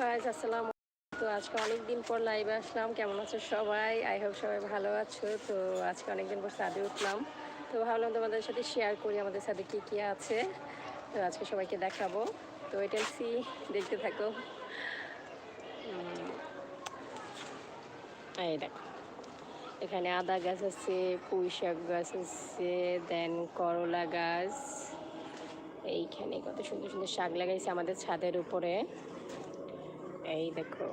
Guys আসসালাম তো আজকে অনেক দিন পর লাইভে আসলাম। কেমন আছো সবাই? আই হোপ সবাই ভালো আছো। তো আজকে অনেক দিন পর সাদে উঠলাম। তো ভাবলাম তোমাদের সাথে শেয়ার করি, আমাদের সাথে কী কী আছে। তো আজকে সবাইকে দেখাবো। তো এটা সি দেখতে থাকো। এই দেখো। এখানে আদা গাছ আছে, পুঁই শাক গাছ আছে দেন করলা গাছ। এইখানে কত সুন্দর সুন্দর শাক লাগাইছে আমাদের ছাদের উপরে। এই দেখো।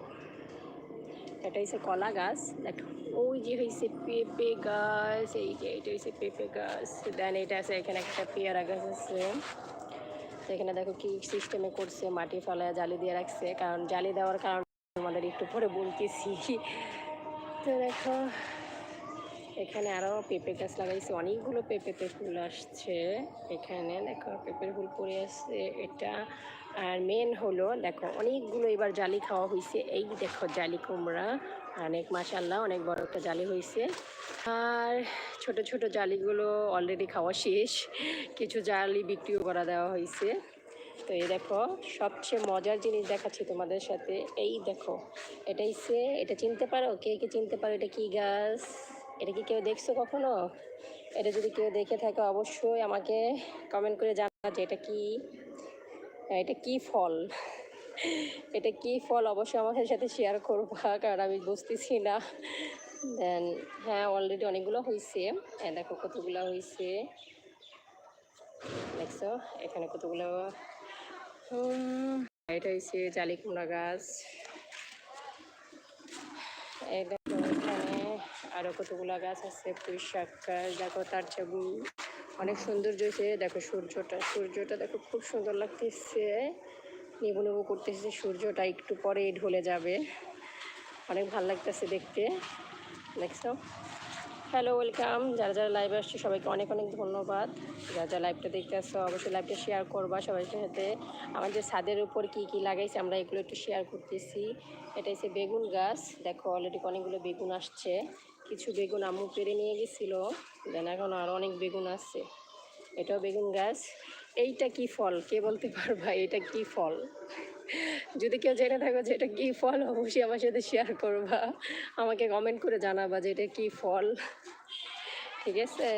এটা হচ্ছে কলা গাছ। দেখো, ওই যে হয়েছে পেঁপে গাছ, এই যে এটা হয়েছে পেঁপে গাছ। দেন এটা আছে এখানে একটা পেয়ারা গাছ আছে। এখানে দেখো কি সিস্টেমে করছে, মাটি ফেলায় জালি দিয়ে রাখছে। কারণ জালি দেওয়ার কারণে আমাদের একটু পরে বলতেছি। তো দেখো এখানে আরও পেঁপে গাছ লাগাইছে। অনেকগুলো পেঁপেতে ফুল আসছে। এখানে দেখো, পেঁপের ফুল পড়ে আসছে এটা। আর মেন হলো, দেখো, অনেকগুলো এবার জালি খাওয়া হয়েছে এই দেখো, জালি কুমড়া। অনেক মাসাল্লাহ অনেক বড় একটা জালি হয়েছে আর ছোট ছোট জালিগুলো অলরেডি খাওয়া শেষ। কিছু জালি বিক্রিও করা দেওয়া হয়েছে তো এই দেখো, সবচেয়ে মজার জিনিস দেখাচ্ছি তোমাদের সাথে। এই দেখো এটাই সে এটা চিনতে পারো? কে কে চিনতে পারো এটা কি গাছ? এটা কি কেউ দেখছ কখনো? এটা যদি কেউ দেখে থাকে, অবশ্যই আমাকে কমেন্ট করে জানা যে এটা কি এটা কি ফল? এটা কি ফল? অবশ্যই আমাদের সাথে শেয়ার করবা, কারণ আমি বুঝতেছি না। দেন হ্যাঁ অলরেডি অনেকগুলো হয়েছে হ্যাঁ দেখো কতগুলো হয়েছে দেখছ? এখানে কতগুলো? এটা হয়েছে জালি কুমড়া গাছ। এই দেখো। আরও কতগুলা গাছ আছে, পুঁই গাছ, দেখো তার চেয়ে অনেক সৌন্দর্য হয়েছে। দেখো সূর্যটা সূর্যটা দেখো খুব সুন্দর লাগতেছে। নিবু নেবু করতেছে সূর্যটা, একটু পরে ঢলে যাবে। অনেক ভালো লাগতেছে দেখতে। দেখছ? Hello, welcome. যারা যারা লাইভে আসছে, সবাইকে অনেক অনেক ধন্যবাদ। যারা যারা লাইভটা দেখতে আসছো, অবশ্যই লাইভটা শেয়ার করবা সবাই সাথে। আমাদের ছাদের উপর কি কি লাগাইছে, আমরা এগুলো একটু শেয়ার করতেছি। এটা হচ্ছে বেগুন গাছ। দেখো অলরেডি অনেকগুলো বেগুন আসছে। কিছু বেগুন আম্মু পেরে নিয়ে গেছিল। দেন এখন আরও অনেক বেগুন আছে। এটাও বেগুন গাছ। এইটা কি ফল? কে বলতে পারবা? এটা কি ফল? যদি কেউ জেনে থাকো যে এটা কী ফল, অবশ্যই আমার সাথে শেয়ার করবা। আমাকে কমেন্ট করে জানাবা যে এটা কী ফল। ঠিক আছে?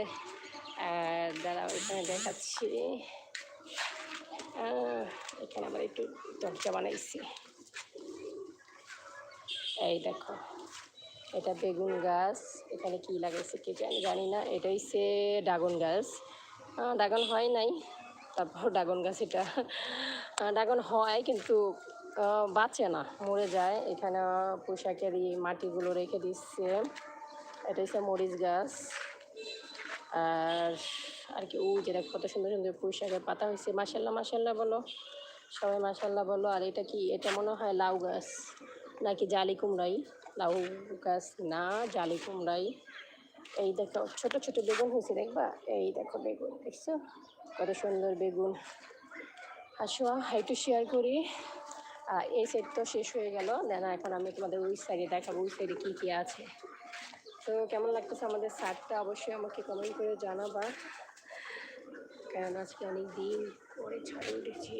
আর দাঁড়াও, এখানে দেখাচ্ছি। এখানে আবার একটু দরজা বানাইছি। এই দেখো, এটা বেগুন গাছ। এখানে কি লাগাইছে কে জানি জানি না। এটা হচ্ছে ড্রাগন গাছ। ড্রাগন হয় নাই, তারপর ড্রাগন গাছ এটা ড্রাগন হয় কিন্তু বাঁচে না, মরে যায়। এখানে পোশাকেরই মাটিগুলো রেখে দিচ্ছে। এটা হচ্ছে মরিচ গাছ। আর আর কি ও যেটা কত সুন্দর সুন্দর পোশাকের পাতা হয়েছে। মাসাল্লাহ মাসাল্লাহ বলো। সবাই মাসাল্লাহ বলো। আর এটা কি, এটা মনে হয় লাউ গাছ নাকি জালি কুমড়াই? লাউ গাছ না, জালি কুমড়াই। এই দেখো, ছোট ছোট বেগুন হয়েছে, দেখবা? এই দেখো বেগুন, দেখছ? কত সুন্দর বেগুন। আসো একটু শেয়ার করি। এই সেট তো শেষ হয়ে গেল। দেন এখন আমি তোমাদের ওই সাইডে দেখাবো, ওই সাইডে কী কী আছে। তো কেমন লাগতেছে আমাদের সারটা অবশ্যই আমাকে কমেন্ট করে জানাবা। কারণ আজকে অনেক দিন পরে ছাড়ে উঠেছি।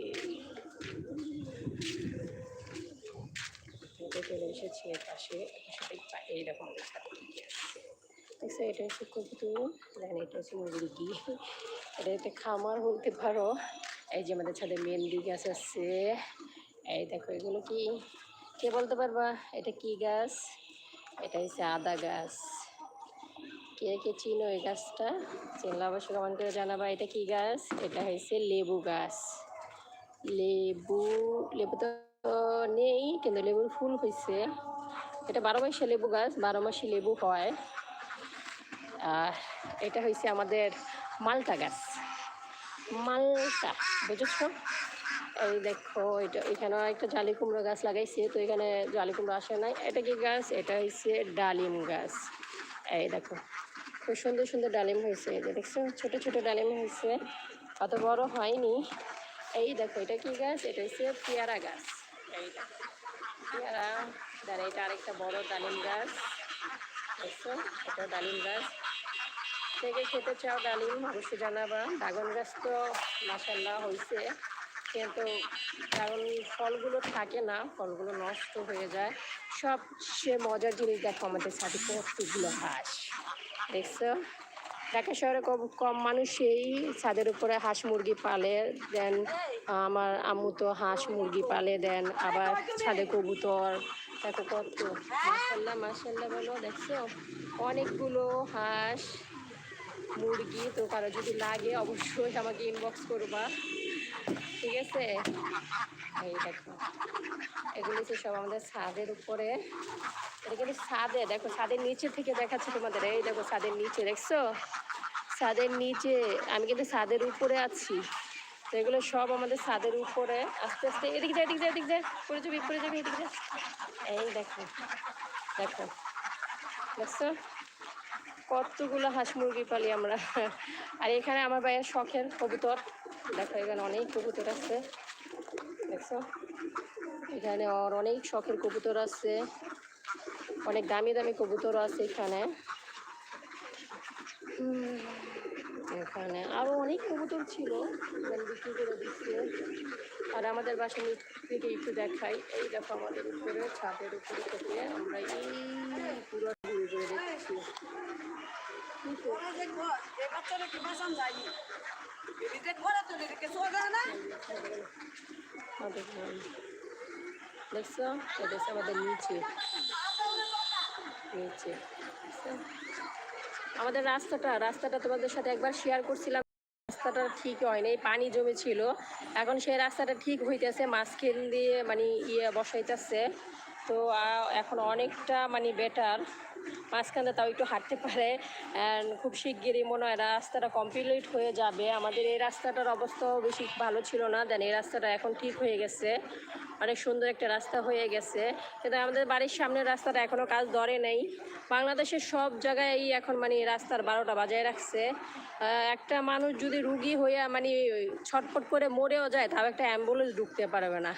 চলে এসেছি এর পাশে। এইরকম এটা হচ্ছে কবুতর। দেন এটা হচ্ছে মুরগি। এটা একটা খামার বলতে পারো। এই যে আমাদের ছাদে মেহেন্দি গাছ আছে এই দেখো, এগুলো কি? কে বলতে পারবা? এটা কি গাছ? এটা হচ্ছে আদা গাছ। কে কে চিনো এই গাছটা? চিনলে অবশ্যই কমেন্ট করে জানাবা, এটা কি গাছ? এটা হচ্ছে লেবু গাছ। লেবু লেবু তো নেই, কিন্তু লেবুর ফুল হয়েছে এটা বারো মাসে লেবু গাছ, বারো মাসে লেবু হয়। আর এটা হয়েছে আমাদের মালটা গাছ। মালটা, বুঝেছ? এই দেখো, এটা এখানে একটা জালি কুমড়ো গাছ লাগাইছে, তো এখানে জালি কুমড়ো আসে নাই। এটা কি গাছ? এটা হচ্ছে ডালিম গাছ। এই দেখো, খুব সুন্দর সুন্দর ডালিম হয়েছে এই যে দেখছ, ছোট ছোট ডালিম হয়েছে অত বড় হয়নি। এই দেখো, এটা কি গাছ? এটা হচ্ছে পেয়ারা গাছ। এই দেখো, পেয়ারা এটা আরেকটা বড় ডালিম গাছ। দেখছ, এটা ডালিম গাছ। থেকে খেতে চাও ডালিম অবশ্যই জানাবা। ড্রাগন গাছ তো মাসাল্লাহ হয়েছে কিন্তু কারণ ফলগুলো থাকে না, ফলগুলো নষ্ট হয়ে যায়। সব সে মজার জিনিস দেখো আমাদের সাথে কতগুলো হাঁস। দেখছ? ঢাকা শহরে কম কম মানুষই ছাদের উপরে হাঁস মুরগি পালে, দেন আমার আম্মু তো হাঁস মুরগি পালে, দেন আবার ছাদে কবুতর। দেখো কত মাসাল্লাহ মাসাল্লাহ বলো, দেখছ? অনেকগুলো হাঁস। মুরগি, তো কারও যদি লাগে অবশ্যই আমাকে ইনবক্স করবা। ঠিক আছে? এই দেখো, এগুলো হচ্ছে সব আমাদের ছাদের উপরে। এটা কিন্তু ছাদে, দেখো ছাদের নিচে থেকে দেখাচ্ছে তোমাদের। এই দেখো ছাদের নিচে, দেখছ? ছাদের নিচে, আমি কিন্তু ছাদের উপরে আছি। তো এগুলো সব আমাদের ছাদের উপরে। আস্তে আস্তে, এদিক যায় এদিক যায় এদিক যায় পড়ে যাবি পড়ে যাবি, এদিক যায় এই দেখো দেখো, দেখছ? কতগুলো হাঁস মুরগি পালি আমরা? আর এখানে আমার ভাইয়ের শখের কবুতর। দেখো, এখানে অনেক কবুতর আছে। দেখছ? এখানে ওর অনেক শখের কবুতর আছে। অনেক দামি দামি কবুতর আছে এখানে। এখানে আরও অনেক কবুতর ছিল। বিক্রি করে দিচ্ছে। আর আমাদের বাসা থেকে একটু দেখাই। এই দেখো আমাদের উপরে, ছাদের উপরে থেকে আমরা এই পুরো ঘুরে দেখছি। দেখছ? এটা আমাদের নিচে। নিচে। আমাদের রাস্তাটা রাস্তাটা তোমাদের সাথে একবার শেয়ার করছিলাম। রাস্তাটা ঠিক হয়নি পানি জমেছিল। এখন সেই রাস্তাটা ঠিক হইতেছে, মাঝখান দিয়ে মানে ইয়ে বসাইতেছে। তো এখন অনেকটা মানে বেটার মাঝখানে তাও একটু হাঁটতে পারে। অ্যান্ড খুব শিগগিরই মনে হয় রাস্তাটা কমপ্লিট হয়ে যাবে। আমাদের এই রাস্তাটার অবস্থাও বেশি ভালো ছিল না। দেন এই রাস্তাটা এখন ঠিক হয়ে গেছে। অনেক সুন্দর একটা রাস্তা হয়ে গেছে। কিন্তু আমাদের বাড়ির সামনের রাস্তাটা এখনও কাজ ধরে নেই। বাংলাদেশের সব জায়গায় এখন মানে রাস্তার বারোটা বাজায় রাখছে। একটা মানুষ যদি রুগী হইয়া মানে ছটফট করে মরেও যায়, তাও একটা অ্যাম্বুলেন্স ঢুকতে পারবে না।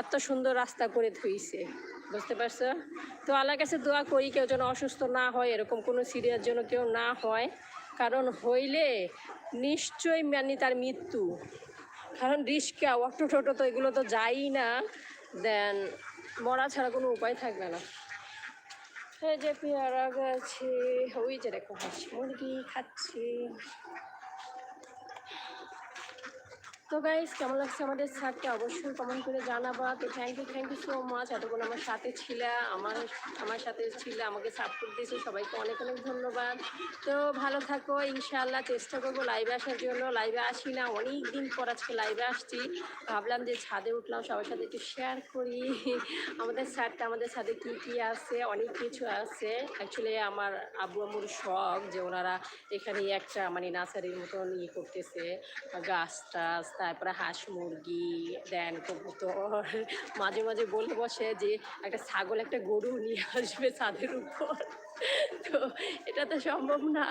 এত সুন্দর রাস্তা করে থুইছে। বুঝতে পারছ? তো আল্লাহর কাছে দোয়া করি কেউ যেন অসুস্থ না হয়, এরকম কোনো সিরিয়াস যেন কেউ না হয়। কারণ হইলে নিশ্চয়ই মানে তার মৃত্যু। কারণ রিস্কা অটো টোটো তো এগুলো তো যায়ই না। দেন মরা ছাড়া কোনো উপায় থাকবে না। এই যে পেয়ারা গাছে, ওই যে দেখো মুরগি খাচ্ছি। তো গাইস কেমন লাগছে আমাদের ছাদটা অবশ্যই কমেন্ট করে জানাবা। তো thank you thank you so much এতক্ষণ আমার সাথে ছিলে, আমার আমার সাথে ছিল, আমাকে সাপোর্ট দিয়েছে, সবাইকে অনেক অনেক ধন্যবাদ। তো ভালো থাকো, ইনশাআল্লাহ চেষ্টা করব লাইভে আসার জন্য। লাইভে আসি না অনেক দিন পর আজকে লাইভে আসছি। ভাবলাম যে ছাদে উঠলাম, সবার সাথে একটু শেয়ার করি। আমাদের ছাদটা আমাদের ছাদে কী কী আছে, অনেক কিছু আছে। অ্যাকচুয়ালি আমার আব্বু আম্মুর শখ যে ওনারা এখানে একটা মানে নার্সারির মতন ইয়ে করতেছে গাছ টাছ তারপরে হাঁস মুরগি, দেন কবুতর, মাঝে মাঝে বলে বসে যে একটা ছাগল, একটা গরু নিয়ে আসবে ছাদের উপর। তো এটা তো সম্ভব না।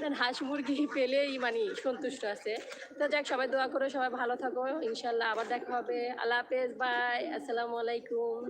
দেন হাঁস মুরগি পেলেই মানে সন্তুষ্ট আছে। তো যাক, সবাই দোয়া করো, সবাই ভালো থাকো। ইনশাল্লাহ আবার দেখা হবে। আল্লাহ হাফেজ, বাই। আসসালামু আলাইকুম।